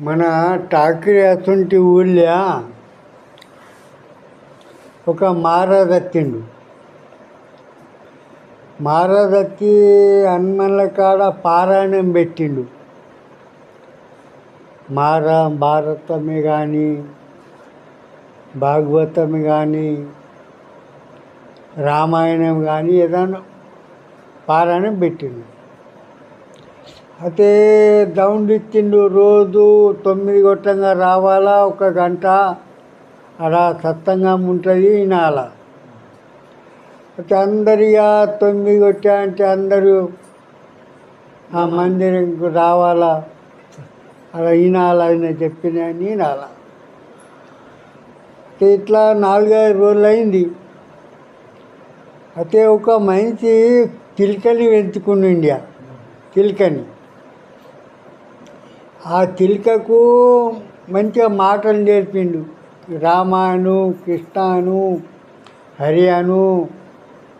మన టాకిరి అసంటి ఊళ్ళో ఒక మారదత్తిండు మారదత్తి హనుమన్ల కాడ పారాయణం పెట్టిండు. మార భారతమే కానీ భాగవతం కానీ రామాయణం కానీ ఏదైనా పారాయణం పెట్టిండు. అయితే దౌండ్ ఇచ్చిండు రోజు తొమ్మిది గొట్టంగా రావాలా ఒక గంట అలా సత్తంగా ఉంటుంది వినాల అయితే అందరిగా తొమ్మిది కొట్టా అంటే అందరూ ఆ మందిరంకు రావాలా అలా వినాలా అని చెప్పిన వినాల ఇట్లా నాలుగైదు రోజులు అయింది అయితే ఒక మనిషి చిలుకని ఇండియా చిలుకని ఆ చిలుకకు మంచిగా మాటలు నేర్పిండు. రామాను కృష్ణాను హరియాను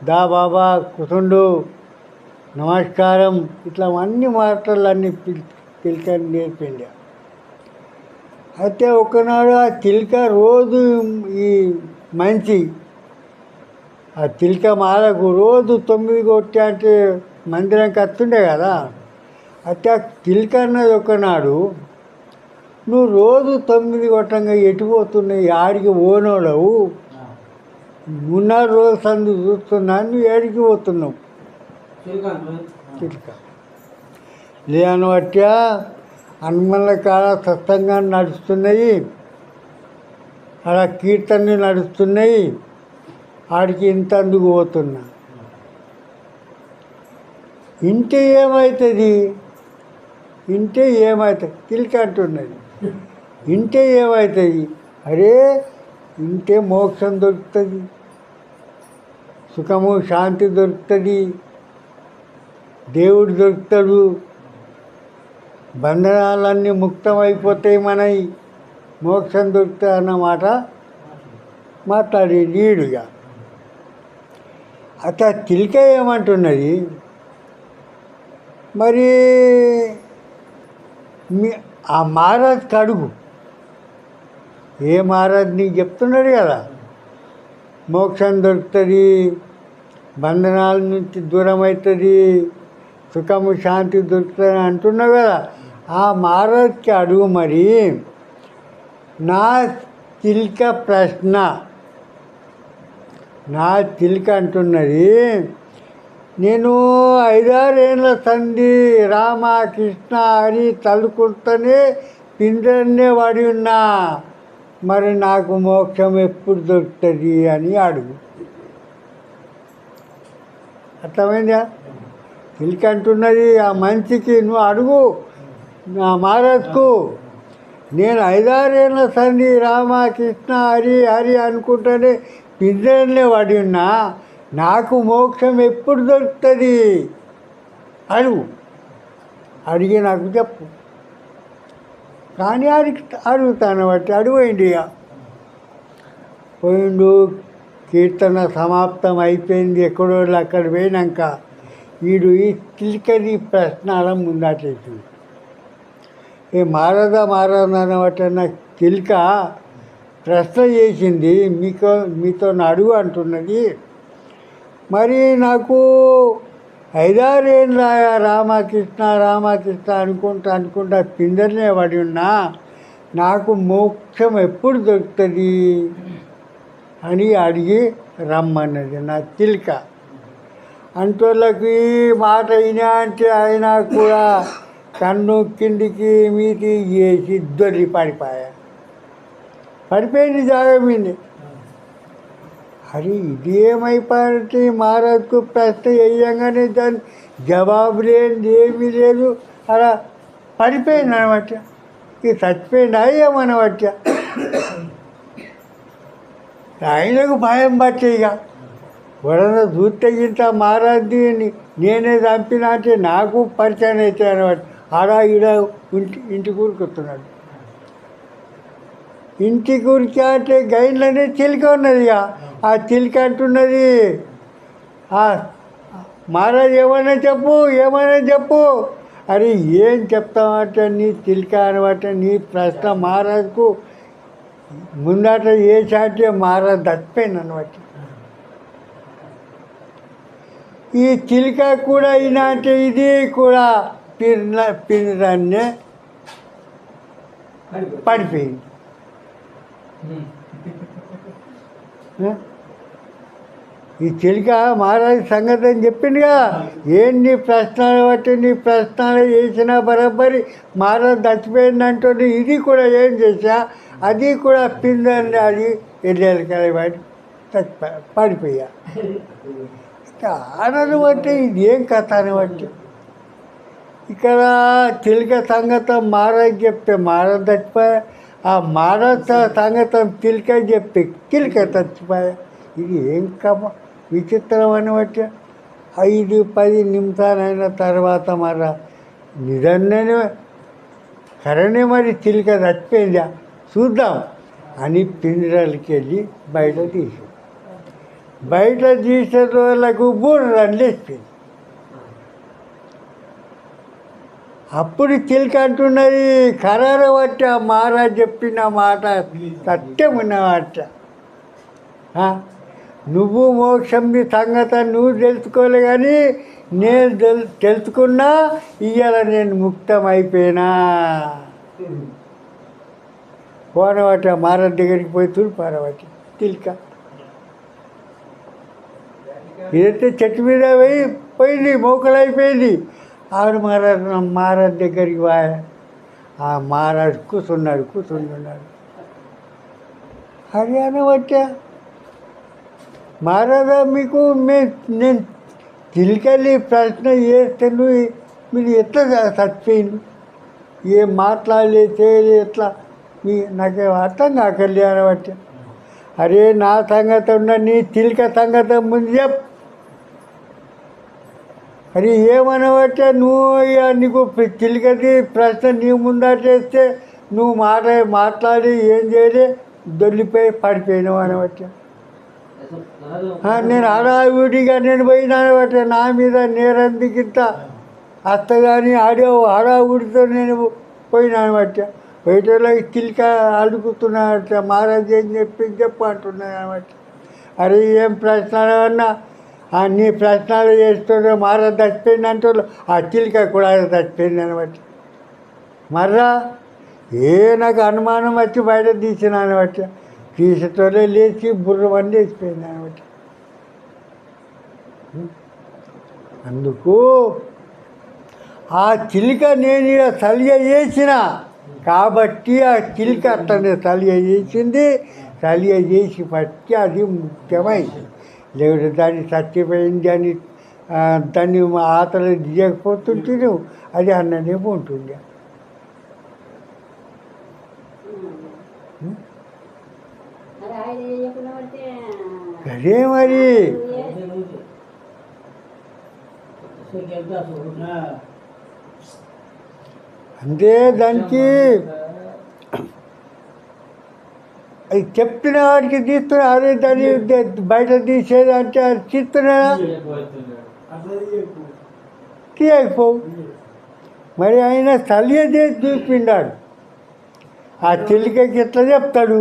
దా బాబా నమస్కారం ఇట్లా అన్ని మాటలు అన్ని చిలుకని నేర్పిండు. అయితే ఒకనాడు ఆ చిలుక రోజు ఈ మంచి ఆ తిలక మాలకు రోజు తొమ్మిది కొట్టి అంటే మందిరంకి వస్తుండే కదా. చిలుక అన్నది ఒకనాడు నువ్వు రోజు తొమ్మిది కొట్టంగా ఎటుపోతున్నావు ఆడికి పోనోడవు మున్నాడు రోజు సందు చూస్తున్నా నువ్వు ఏడికి పోతున్నావు? లేని బట్టా హనుమన్ల కాడ సత్సంగా నడుస్తున్నాయి. అలా కీర్తనలు నడుస్తున్నాయి. ఆడికి ఇంత అందుకు పోతున్నా. ఇంటే ఏమవుతుంది ఇంటే ఏమవుతుంది చిలుక అంటున్నది ఇంటే ఏమవుతుంది అరే ఇంటే మోక్షం దొరుకుతుంది. సుఖము శాంతి దొరుకుతుంది. దేవుడు దొరుకుతాడు. బంధనాలన్నీ ముక్తమైపోతాయి మనవి మోక్షం దొరుకుతాయి అన్నమాట మాట్లాడి నీడుగా అత చిలుక ఏమంటున్నది? మరి మీ ఆ మహారాజ్ కడుగు. ఏ మహారాజ్ నీకు చెప్తున్నాడు కదా? మోక్షం దొరుకుతుంది బంధనాల నుంచి దూరం అవుతుంది సుఖము శాంతి దొరుకుతుంది అంటున్నావు కదా? ఆ మహారాజ్కి అడుగు మరి. నా చిలుక ప్రశ్న. నా చిలుక అంటున్నది నేను ఐదారేళ్ళ సంధి రామ కృష్ణ అని తలుకుంటూనే పిండన్నే వాడి ఉన్నా. మరి నాకు మోక్షం ఎప్పుడు దొరుకుతుంది అని అడుగు. అర్థమైందా? చిలుక అంటున్నది ఆ మనిషికి నువ్వు అడుగు. నా మహారాజ్కు నేను ఐదారేళ్ళ సంధి రామ కృష్ణ హరి హరి అనుకుంటూనే పిందెన్నే వాడి ఉన్నా. నాకు మోక్షం ఎప్పుడు దొరుకుతుంది? అడుగు అడిగి నాకు చెప్పు. కానీ అడిగి అడుగుతాను బట్టి అడుగుయండి ఇక పోయిండు కీర్తన సమాప్తం అయిపోయింది ఎక్కడో అక్కడ పోయినాక. వీడు ఈ చిలికది ప్రశ్నల ముందాటేసి. ఏ మారదా మారదా అన్న నాకు చిలుక ప్రశ్న చేసింది మీతో మీతో అడుగు అంటున్నది. మరి నాకు ఐదారేళ్ళ రామకృష్ణ రామకృష్ణ అనుకుంటా అనుకుంటా పిందరినే పడి ఉన్నా నాకు మోక్షం ఎప్పుడు దొరుకుతుంది? అని అడిగి రమ్మన్నది నా చిలుక. అంటోళ్ళకి మాట అయినా అంటే అయినా కూడా కన్ను కిందికి మీది చేసి దొరి పడిపోయా? పడిపోయింది జాగమైంది అరే ఇది మహారాజుకు ప్రశ్న వేయంగానే దాని జవాబు లేనిది ఏమీ లేదు. అలా పడిపోయింది అనమాట ఇది చచ్చిపోయింది ఏమనమాట ఆయనకు భయం పట్టే ఇక ఎవడన్నా చూస్తే ఇంత మహారాజ్ని నేనే చంపినా అంటే నాకు పరిచయం అయితే అనమాట. అలా ఈడ ఇంటి ఇంటి కూరుకుతున్నాడు ఇంటి గురించి అంటే గైన్లనే చిలుక ఉన్నది ఇక. ఆ చిలిక అంటున్నది మహారాజ్ ఏమైనా చెప్పు ఏమైనా చెప్పు. అరే ఏం చెప్తామంటే నీ చిలిక అనమాట నీ ప్రశ్న మహారాజుకు ముందట ఏ చాటే మహారాజ్ తప్పిపోయింది అనమాట. ఈ చిలిక కూడా ఇలాంటి ఇది కూడా పిన్న పిన్నదాన్నే పడిపోయింది. ఈ చిలుక మహారాజు సంగతి అని చెప్పిండుగా. ఏం నీ ప్రశ్నలు బట్టి నీ ప్రశ్నలు చేసినా బరాబరి మహారాజు చచ్చిపోయిందంటూ ఇది కూడా ఏం చేసా అది కూడా పిందండి అది వెళ్ళాలి కదా పడిపోయా. ఇక బట్టి ఇది ఏం కథ అని బట్టి. ఇక్కడ చిలుక సంగతం మహారాజు చెప్తే మహారాజు చచ్చిపోయా. ఆ మహారాజు సంగతం చిలుక చెప్పి చిలుక చచ్చిపోయా ఇది ఏం కమ విచిత్రం అని బట్టి ఐదు పది నిమిషాలైన తర్వాత మర నిజంగానే కరణే మరి చిలిక చచ్చిపోయిందా? చూద్దాం అని పిండిరాలకి వెళ్ళి బయట తీసి బయట తీసేటోళ్ళకు బూర లేచిపోయింది అప్పుడు చిలుక అంటున్నది ఖరారు బట్టి మహారాజ్ చెప్పిన మాట సత్యం ఉన్నమాట నువ్వు మోక్షం నీ సంగత నువ్వు తెలుసుకోలే కానీ నేను తెలు తెలుసుకున్నా ఇవాళ నేను ముక్తం అయిపోయినా పోనవట మహారాజ్ దగ్గరికి పోయి తూర్పారవటి తిల్క ఇదైతే చెట్టు మీద పోయి పోయింది మోకలైపోయింది. ఆవిడ మహారాజ్ మహారాజ్ దగ్గరికి పోయా ఆ మహారాజ్ కూర్చున్నాడు కూర్చున్నాడు హర్యానా వచ్చా? మహారాజా మీకు మే నేను తిరిగి ప్రశ్న చేస్తే మీరు ఎట్లా చచ్చిపోయింది ఏం మాట్లాడలే చేయలే ఎట్లా? మీ నాకేం అర్థం కాకలే వచ్చా అరే నా సంగతి ఉన్న నీ తిలక సంగతి ముందు చెప్పు. అరే ఏమనబట్టే నువ్వు ఇక నీకు తిలకది ప్రశ్న నీ ముందా చేస్తే నువ్వు మాట మాట్లాడి ఏం చేయలే? దొల్లిపోయి పడిపోయినావు అనబట్టే నేను హడావిడిగా నేను పోయినానబట్టే నా మీద నేరందుకింత అత్త కానీ ఆడే హడావుడితో నేను పోయినానబట్టే బయటలోకి చిలిక అడుగుతున్నాడట మహారాజ్ ఏం చెప్పి చెప్పు అంటున్నాను అనమాట అరే ఏం ప్రశ్న అన్నా అన్ని ప్రశ్నలు చేస్తుండ్రు మర చచ్చిపోయింది అంటారు ఆ చిలిక కూడా చచ్చిపోయింది అనబట్టి మర్రా ఏ నాకు అనుమానం వచ్చి బయట తీసిన అనబట్టి తీసేటోళ్ళే లేచి బుర్ర వేసిపోయింది అందుకు ఆ చిలిక నేను ఇలా సలిగ చేసిన. కాబట్టి ఆ చిలిక అట్లనే సలిగ చేసింది. సలిగ చేసి పట్టి అది ముఖ్యమైంది. లేకపోతే దాన్ని చచ్చిపోయింది అని దాన్ని ఆతలు దిగకపోతుంటే అది అన్ననే ఉంటుంది అదే మరి. అంతే దానికి. అది చెప్తున్న వాడికి తీస్తున్నా అదే దాన్ని బయట తీసేది అంటే అది తీస్తున్నా? తీయకపోవు మరి ఆయన సలియ చేసి చూపిండాడు. ఆ చిలికకి ఎట్లా చెప్తాడు?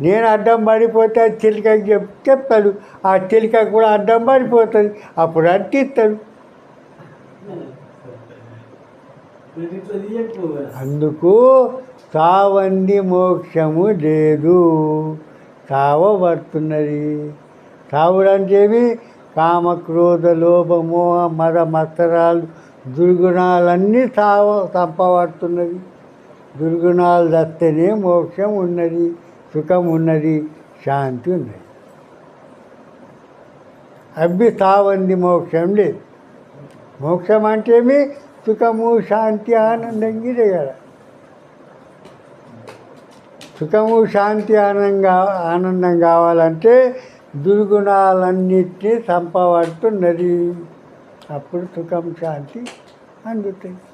నేను అడ్డం పడిపోతే ఆ చిలికకి చెప్ చెప్తాడు. ఆ చిలిక కూడా అడ్డం పడిపోతుంది. అప్పుడు అంటిస్తాడు అందుకు కావండి మోక్షము లేదు. కావబడుతున్నది. సావుడంటేవి కామ క్రోధ లోభ మద మత్సరాలు దుర్గుణాలన్నీ తావ సంపబడుతున్నది దుర్గుణాలు దత్తనే మోక్షం ఉన్నది సుఖం ఉన్నది శాంతి ఉన్నది. అబ్బి సావంది మోక్షం లేదు. మోక్షం అంటేమి? సుఖము శాంతి ఆనందం ఇదే కదా. సుఖము శాంతి ఆనందంగా ఆనందం కావాలంటే దుర్గుణాలన్నిటినీ చంపబడుతున్నది. అప్పుడు సుఖం శాంతి అందుతుంది